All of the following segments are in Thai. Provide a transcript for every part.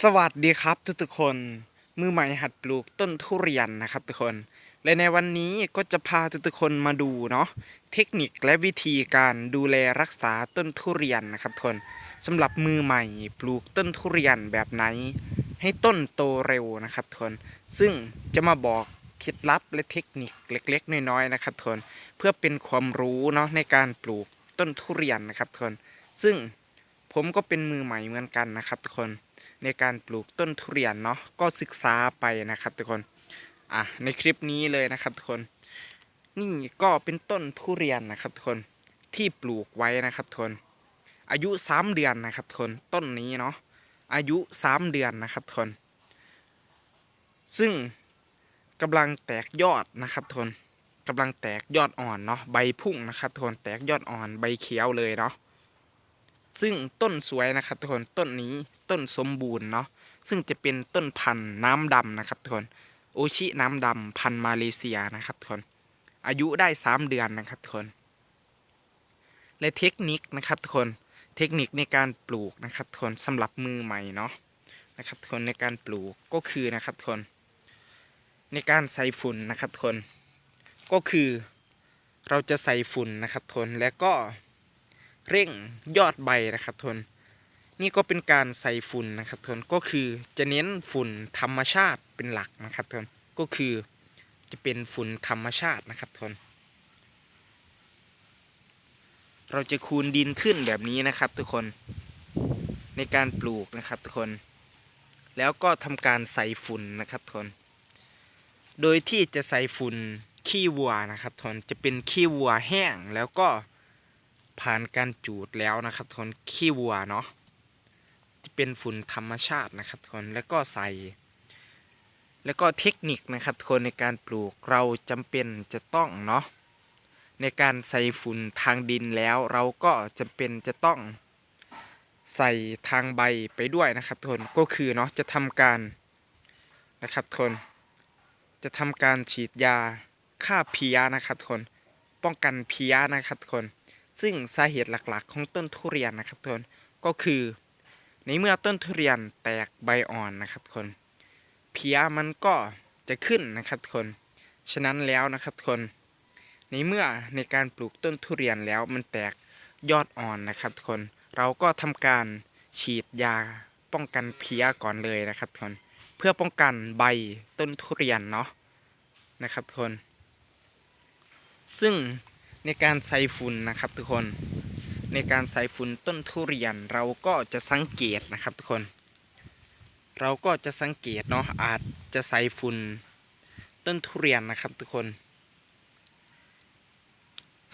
สวัสดีครับทุกทุกๆคนมือใหม่หัดปลูกต้นทุเรียนนะครับทุกคน และในวันนี้ก็จะพาทุกทุกๆคนมาดูเนาะเทคนิคและวิธีการดูแลรักษาต้นทุเรียนนะครับทุกคนสำหรับมือใหม่ปลูกต้นทุเรียนแบบไหน ให้ต้นโตเร็วนะครับทุกคนซึ่งจะมาบอกเคล็ดลับและเทคนิคเล็กๆ น้อยๆนะครับทุกคนเพื่อเป็นความรู้เนาะในการปลูกต้นทุเรียนนะครับทุกคนซึ่งผมก็เป็นมือใหม่เหมือนกันนะครับทุกคน ในการปลูกต้นทุเรียนเนาะก็ศึกษาไปนะครับทุกคนอะในคลิปนี้เลยนะครับทุกคน นี่ก็เป็นต้นทุเรียนนะครับทุกคนที่ปลูกไว้นะครับทุกคนอายุ 3 เดือนนะครับทุกคนต้นนี้เนาะอายุ 3 เดือนนะครับทุกคน ซึ่งกำลังแตกยอดนะครับทุกคนกำลังแตกยอดอ่อนเนาะใบพุ่งนะครับทุกคนแตกยอดอ่อนใบเขียวเลยเนาะ ซึ่งต้นสวยนะครับทุกคนต้นนี้ต้นสมบูรณ์เนาะซึ่งจะเป็นต้นพันธุ์น้ำดำนะครับทุกคนโอชิน้ำดำพันธุ์มาเลเซียนะครับทุกคนอายุได้ 3 เดือนนะครับทุกคน และเทคนิคนะครับทุกคนเทคนิคในการปลูกนะครับทุกคนสำหรับมือใหม่เนาะนะครับทุกคนในการปลูกก็คือนะครับทุกคน ในการใส่ฝุ่นนะครับทุกคน ก็คือเราจะใส่ฝุ่นนะครับทุกคนและก็ เร่งยอดใบนะครับทนนี่ก็เป็นการใส่ฝุ่นนะครับทนก็คือจะเน้นฝุ่นธรรมชาติเป็นหลักนะครับทนก็คือจะเป็นฝุ่นธรรมชาตินะครับทนเราจะคูณดินขึ้นแบบนี้นะครับทุกคนในการปลูกนะครับทุกคน แล้วก็ทำการใส่ฝุ่นนะครับทุกคน โดยที่จะใส่ฝุ่นขี้วัวนะครับทุกคนจะเป็นขี้วัวแห้งแล้วก็ ผ่านการจูดแล้วนะครับทุกคนขี้วัวเนาะจะเป็นฝุ่นธรรมชาตินะครับทุกคนแล้วก็ใส่ แล้วก็เทคนิคนะครับทุกคนในการปลูกเราจำเป็นจะต้องเนาะในการใส่ฝุ่นทางดินแล้วเราก็จำเป็นจะต้องใส่ทางใบไปด้วยนะครับทุกคนก็คือเนาะจะทำการนะครับทุกคนจะทำการฉีดยาฆ่าเพี้ยนะครับทุกคนป้องกันเพี้ยนะครับทุกคน ซึ่งสาเหตุหลักๆ ของต้นทุเรียนนะครับทุกคนก็คือ ในเมื่อต้นทุเรียนแตกใบอ่อนนะครับทุกคนเพี้ยมันก็จะขึ้นนะครับทุกคนฉะนั้นแล้วนะครับทุกคนในเมื่อในการปลูกต้นทุเรียนแล้วมันแตกยอดอ่อนนะครับทุกคนเราก็ทำการฉีดยาป้องกันเพี้ยก่อนเลยนะครับทุกคนเพื่อป้องกันใบต้นทุเรียนเนาะนะครับทุกคน ซึ่ง ในการใส่ฝุ่นนะครับทุกคน ในการใส่ฝุ่นต้นทุเรียนเราก็จะสังเกตนะครับทุกคน เราก็จะสังเกตเนาะอาจจะใส่ฝุ่นต้นทุเรียนนะครับทุกคน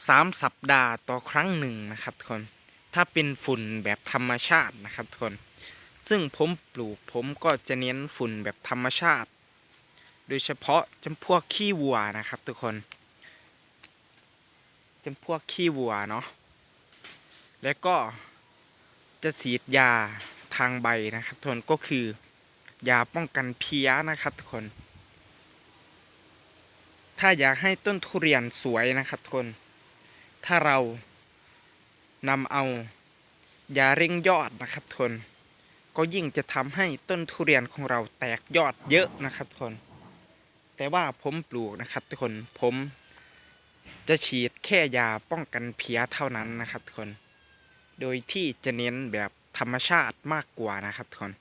สามสัปดาห์ต่อครั้งหนึ่งนะครับทุกคน ถ้าเป็นฝุ่นแบบธรรมชาตินะครับทุกคน ซึ่งผมปลูกผมก็จะเน้นฝุ่นแบบธรรมชาติ โดยเฉพาะจำพวกขี้วัวนะครับทุกคน จำพวกขี้วัวเนาะแล้วก็จะฉีดยาทางใบนะครับทุกคนก็คือยาป้องกันเพี้ยนะครับทุกคน ถ้าอยากให้ต้นทุเรียนสวยนะครับทุกคน ถ้าเรานำเอายาเร่งยอดนะครับทุกคน ก็ยิ่งจะทำให้ต้นทุเรียนของเราแตกยอดเยอะนะครับทุกคน แต่ว่าผมปลูกนะครับทุกคนผม จะฉีดแค่ยาป้องกันเพี้ยเท่านั้นนะครับทุกคน โดยที่จะเน้นแบบธรรมชาติมากกว่านะครับทุกคน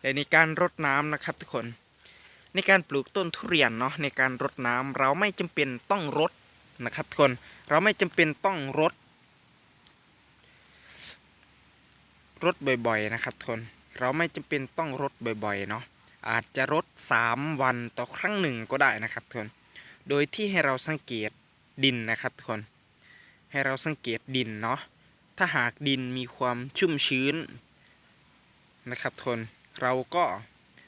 และในการรดน้ำนะครับทุกคน ในการปลูกต้นทุเรียนเนาะในการรดน้ำเราไม่จำเป็นต้องรดนะครับทุกคนเราไม่จำเป็นต้องรดรดบ่อยๆนะครับทุกคนเราไม่จำเป็นต้องรดบ่อยๆเนาะอาจจะรด 3 วันต่อครั้งหนึ่งก็ได้นะครับทุกคน โดยที่ให้เราสังเกตดินนะครับทุกคน ให้เราสังเกตดินเนาะ ถ้าหากดินมีความชุ่มชื้นนะครับทุกคน เราก็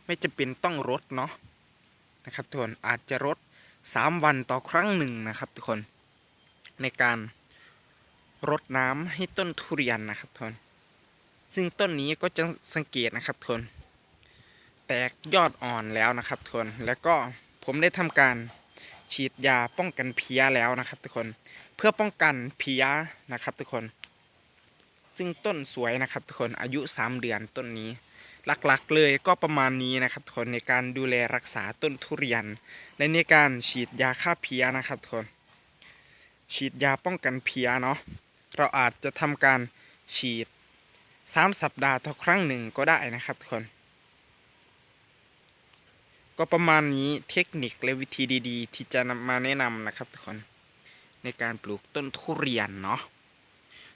ไม่จำเป็นต้องรดเนาะนะครับทุกคนอาจจะรด3 วันต่อครั้งหนึ่งนะครับทุกคน ในการรดน้ำให้ต้นทุเรียนนะครับทุกคน ซึ่งต้นนี้ก็จะสังเกตนะครับทุกคน แตกยอดอ่อนแล้วนะครับทุกคน แล้วก็ผมได้ทำการ ฉีดยาป้องกันเพี้ยแล้วนะครับ ทุกคนเพื่อป้องกันเพี้ยนะครับ ทุกคน ซึ่งต้นสวยนะครับ ทุกคนอายุ 3 เดือนต้นนี้หลักๆเลยก็ประมาณนี้นะครับทุกคนในการดูแลรักษาต้นทุเรียน และในการฉีดยาฆ่าเพี้ยนะครับทุกคน ฉีดยาป้องกันเพี้ยเนาะเราอาจจะทำการฉีด 3 สัปดาห์ต่อครั้งหนึ่งก็ได้นะครับทุกคน ก็ประมาณนี้เทคนิคและวิธีดีๆ ที่จะนำมาแนะนำนะครับทุกคนในการปลูกต้นทุเรียนเนาะ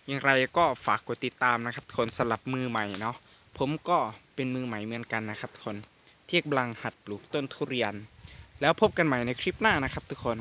อย่างไรก็ฝากกดติดตามนะครับทุกคนสลับมือใหม่เนาะผมก็เป็นมือใหม่เหมือนกันนะครับทุกคนที่กำลังหัดปลูกต้นทุเรียน แล้วพบกันใหม่ในคลิปหน้านะครับทุกคน